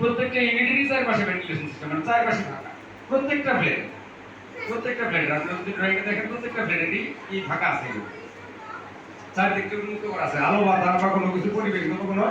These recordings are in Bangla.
প্রত্যেকটা ইউনিটেরই চারপাশে ভেন্টিলেশন সিস্টেম মানে চারপাশে ফাঁকা। প্রত্যেকটা প্লেট প্রত্যেকটা প্লেট আপনারা যদি ড্রয়িংয়ে দেখেন, প্রত্যেকটা প্লেটেরই এই ফাঁকা আছে। চারদিকটা উন্মুক্ত করা আছে। আলো, বাতাস বা কোনো কিছু পরিবেশগত কোনো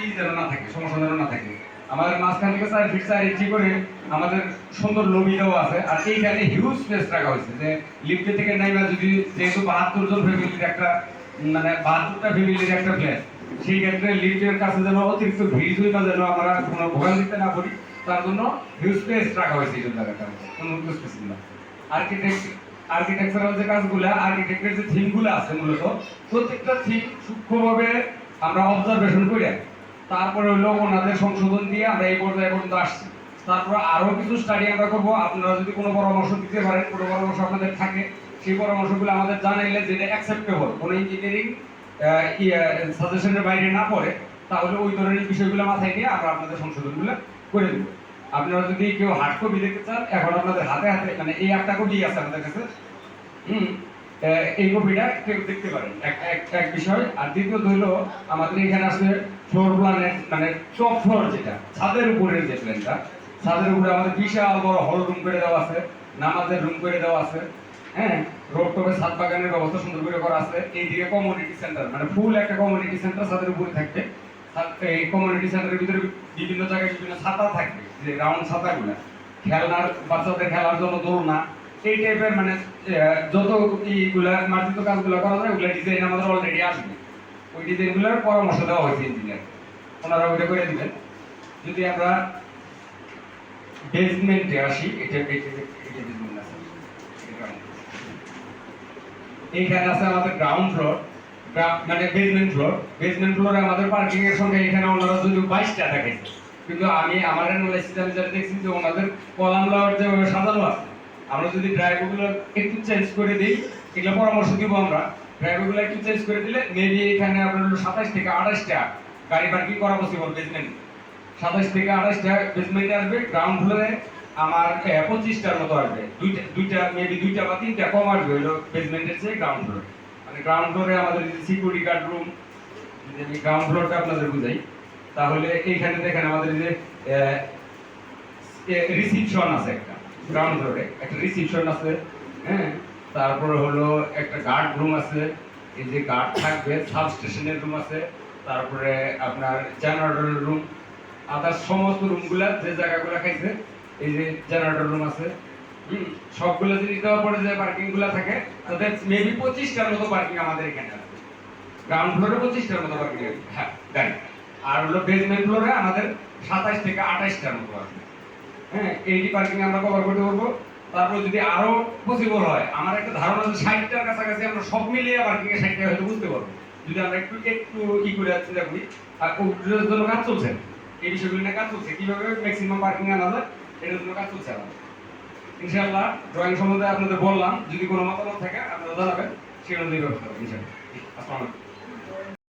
ই যেন না থাকে, সমস্যা যেন না থাকে। আমাদের মাঝখান থেকে চার ফিট চার ইঞ্চি করে আমাদের সুন্দর লবি দেওয়া আছে। আর এইখানে হিউজ স্পেস রাখা হয়েছে যে লিফটে থেকে নাইবা যদি যেহেতু বাহাত্তর জন ফ্যামিলির একটা মানে বাহাত্তরটা ফ্যামিলির একটা ফ্ল্যাট সেই ক্ষেত্রে লিফটের কাছে যেন অতিরিক্ত ভিড় হই না যেন আমরা কোনো ভোগান্তিতে না পড়ি। তার জন্য হিউজ স্পেস রাখা হয়েছে এই জায়গাটা কোনো স্পেস না আর্কিটেক্ট আর্কিটেকচারাল যে কাজগুলো আর্কিটেক্টের যে থিমগুলো আছে মূলত, প্রত্যেকটা থিম সূক্ষ্মভাবে আমরা অবজারভেশন করে। তারপরে হলো ওনাদের সংশোধন দিয়ে আমরা এই পর্যায়ে পর্যন্ত আসছি। তারপর আরও কিছু স্টাডি আমরা করব। আপনারা যদি কোনো পরামর্শ দিতে পারেন, কোনো পরামর্শ আপনাদের থাকে, সেই পরামর্শগুলো আমাদের জানাইলে যেটা অ্যাকসেপ্টেবল কোনো ইঞ্জিনিয়ারিং সাজেশনের বাইরে না পড়ে, তাহলে ওই ধরনের বিষয়গুলো মাথায় নিয়ে আমরা আপনাদের সংশোধনগুলো করে দেবো। আপনারা যদি কেউ হার্ড কপি দেখতে চান, এখন আপনাদের হাতে হাতে মানে এই একটা কপি আছে আমাদের কাছে। হুম এই কপিটা কেউ দেখতে পারেন। এক বিষয়। আর দ্বিতীয়ত হলো, আমাদের এখানে আসলে ফ্লোর প্ল্যানের মানে টপ ফ্লোর যেটা, ছাদের উপরের যে প্ল্যানটা ছাদের উপরে আমাদের বিশাল বড় হল রুম করে দেওয়া আছে, নামাজের রুম করে দেওয়া আছে। হ্যাঁ রোড টপে ছাদ বাগানের ব্যবস্থা সুন্দর করে করা আছে। এইদিকে কমিউনিটি সেন্টার মানে ফুল একটা কমিউনিটি সেন্টার ছাদের উপরে থাকবে। এই কমিউনিটি সেন্টারের ভিতরে বিভিন্ন জায়গায় বিভিন্ন ছাতা থাকবে, যে রাউন্ড ছাতাগুলো। খেলনার, বাচ্চাদের খেলার জন্য দোলনা। এই টাইপের মানে যত ইগুলা মার্জিত কাজগুলো করা যায়, ওগুলা ডিজাইন আমাদের অলরেডি আসবে। ওই ডিজাইনগুলোর পরামর্শ দেওয়া হয়েছে ইঞ্জিনিয়ার ওনারা ওইটা করে দিবেন। যদি আমরা বেসমেন্টে আসি, এটা বেসমেন্ট আছে। এইখানে আছে আমাদের গ্রাউন্ড ফ্লোর মানে বেসমেন্ট ফ্লোর বেসমেন্ট ফ্লোরে আমাদের পার্কিং এর সঙ্গে এখানে ওনারা যদি বাইশটা দেখাইছে। কিন্তু আমি, আমার অ্যানালাইসিস আমি যেটা দেখছি যে ওনাদের কলাম লাওয়ার যেভাবে সাজানো আছে, আমরা যদি ড্রাইভগুলো একটু চেঞ্জ করে দিই, এগুলো পরামর্শ দিব আমরা। ড্রাইভগুলো একটু চেঞ্জ করে দিলে মেবি এখানে আপনার হলো সাতাশ থেকে আঠাশটা গাড়ি পার্কিং করা পসিবল বেসমেন্ট সাতাশ থেকে আঠাশটা বেসমেন্টে আসবে গ্রাউন্ড ফ্লোরে আমার পঁচিশটার মতো আসবে। দুইটা দুইটা মেবি দুইটা বা তিনটা কম আসবে হলো বেসমেন্টের চেয়ে গ্রাউন্ড ফ্লোর মানে গ্রাউন্ড ফ্লোরে আমাদের যে সিকিউরিটি গার্ড রুম যদি আমি গ্রাউন্ড ফ্লোরটা আপনাদের বুঝাই, তাহলে এইখানে দেখেন আমাদের যে রিসিপশন আছে একটা গ্রাউন্ড ফ্লোরে একটা রিসিপশন আছে হ্যাঁ? তারপরে হলো একটা গার্ড রুম আছে, এই যে গার্ড থাকবে সাব স্টেশনের রুম আছে, তারপরে আপনার জেনারেটর রুম আদার সমস্ত রুমগুলা যে জায়গাগুলো খাইছে এই যে জেনারেটর রুম আছে। সবগুলো জিনিস দেওয়ার পরে যে পার্কিংগুলা থাকে তাদের মেবি পঁচিশটার মতো পার্কিং আমাদের এখানে আছে। গ্রাউন্ড ফ্লোরে পঁচিশটার মতো পার্কিং হ্যাঁ গাড়ি আর হলো বেসমেন্ট ফ্লোরে আমাদের সাতাশ থেকে আঠাশটার মতো আছে। হ্যাঁ এইটি পার্কিং আমরা কভার করতে পারব। তারপর যদি আরও পসিবল হয়, আমার একটা ধারণা আছে, ষাটটার কাছাকাছি আমরা সব মিলিয়ে পার্কিং এর ষাটটা হয়তো বুঝতে পারব। যদি আমরা একটু একটু কি করে চিন্তা করি আর ওগুলোর জন্য কাজ চলছে। এই বিষয়গুলো নিয়ে কাজ চলছে। কীভাবে ম্যাক্সিমাম পার্কিং আনা যায়? এটার জন্য কাজ চলছে আমার ইনশাআল্লাহ ড্রয়িং সম্বন্ধে আপনাদের বললাম, যদি কোনো মতামত থাকে, আপনারা জানাবেন সেই অনুযায়ী ব্যবস্থা ইনশাআল্লাহ। আসসালামু আলাইকুম।